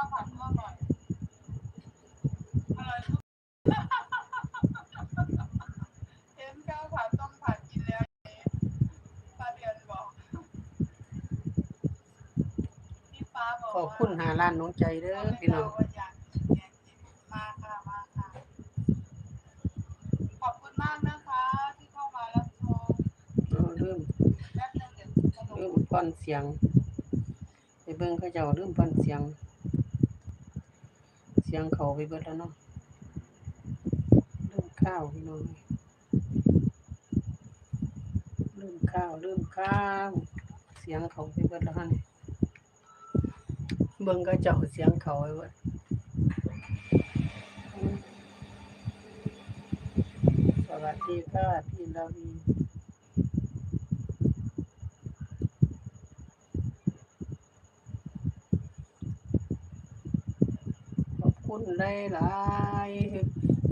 ข้าอห็นาวน้องผัเดือบพี่ป้อกขอบคุณหาล้านน้องใจเด้อพี่น้องขอบคุณมากนะคะที่เข้ามารับชมเริ่มเริ่ป้อนเสียงไปเบิ่งเขาเจ้าเริ่ป้อนเสียง สียงเขาไปเบิดแล้วเนาะลืมข้าวพี่น้องลืมข้าวลืมข้าวเสียงเขาไปเบิดแล้วฮะนี่เบิ่งเขาเจ้าเสียงเขาไปเบิดสวัสดีค่ะพี่ลาวี คุณหลาย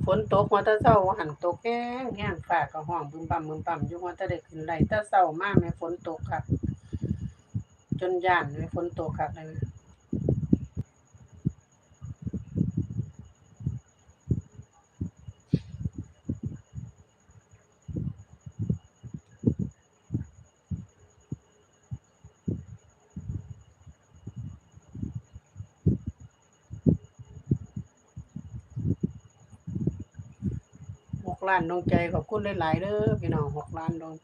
ฝนตกมาตะเศร้าหันตกแห้งแห้งฟ้าก็ห้องบึมบั่มบึมบั่มอยู่ว่าตะเด้ขึ้นไหลตะเศร้ามากแม่ฝนตกครับจนย่านแม่ฝนตกครับเลย หก ล้านดวงใจขอบคุณหลายๆเด้อพี่น้องหกล้านดวง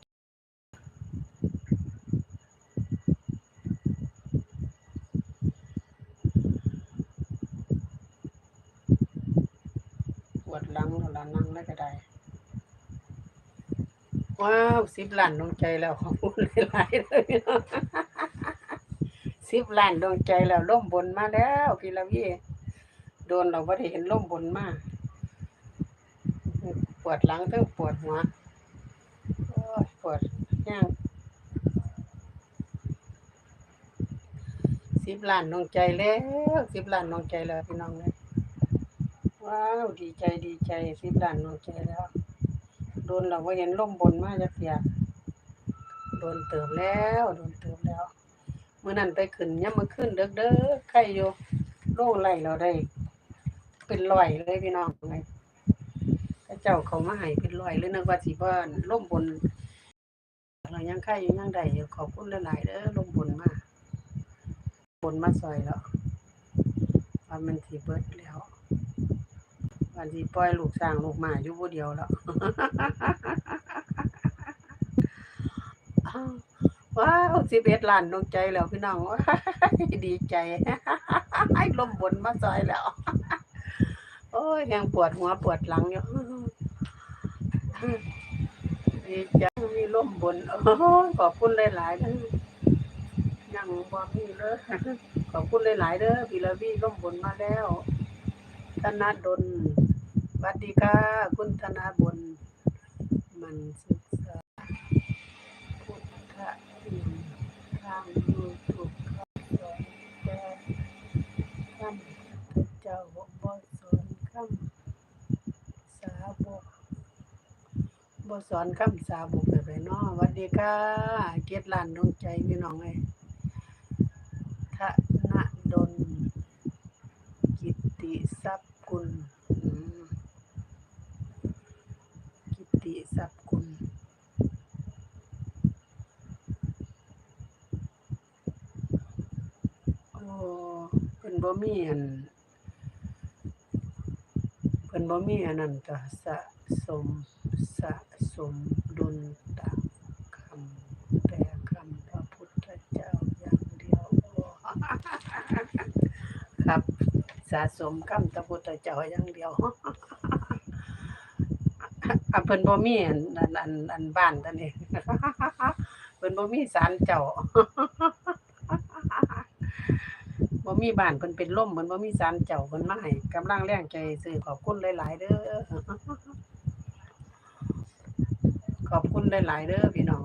ปวดหลังเวลานั่งได้ก็ได้ว้าวสิบล้านดวงใจแล้วขอบคุณหลายๆเลยพี่น้องสิบล้านดวงใจแล้วล่มบนมาแล้วพี่ละพี่โดนเราไ่ได้เห็นล่มบนมา ปวดหลังทั้งปวดหัวปวดย่างสิบล้านน้องใจแล้วสิบล้านน้องใจแล้วพี่น้องเลยว้าวดีใจดีใจสิบล้านน้องใจแล้ว โดนเราว่าเห็นล่มบนมาจากเสียโดนเติมแล้วโดนเติมแล้วเมื่อนั้นไปขึ้นย่ำมาขึ้นเด้อเด้อใครอยู่โล่ไหลเราได้ เป็นรอยเลยพี่น้องเลย เจ้าเขามาให้เป็นร้อยหรือนึกว่าสิบ่านล่มบนเรายังไข่อยู่ยังใดอยู่ขอบคุณหลายๆเด้อล่มบนมาบนมาซอยแล้วว่ามันสิเบิดแล้ววันสิปล่อยลูกสร้างลูกหมาอยู่ผู้เดียวแล้วว้าวสิบเอ็ดล้านดวงใจแล้วพี่น้องดีใจให้ล่มบนมาซอยแล้ว โอ้ยยังปวดหัวปวดหลังอยู่ ดีใจมีล่มบนขอบคุณหลายๆเด้อยังบ่มีเลยขอบคุณหลายๆเด้อพี่ละวีล่มบนมาแล้วธนาดลสวัดดีค่ะคุณธนาบนมันศึกษาพุทธอินทางยูทูบเขาสอนแต่คำเจ้าบ่สอนคำสาบก บสอนคำสาบุกไปไปเนาะวัสดีค่ะ เกียรติลานดวงใจพี่น้องเอ้ยทะนะดน กิตติทรัพย์คุณกิตติทรัพย์คุณโอ้เพิ่นบ่มีอัน พิ่นบ่มีอันนั้นจ้ะสะสมสะสมดุลตามคำแต่คำพระพุทธเจ้าอย่างเดียวครับ สะสมคำพระพุทธเจ้าอย่างเดียวอะเพิ่นบ่มีอันอันอันอันบ้านตอนนี้เพิ่นบ่มีศาลเจ้า บ่มีบ้านเพิ่นเป็นล่มเหมือนบ่มีศาลเจ้าเพิ่นมาให้กำลังแรงใจซื้อขอบคุณหลาย ๆ เด้อขอบคุณหลาย ๆ เด้อพี่น้อง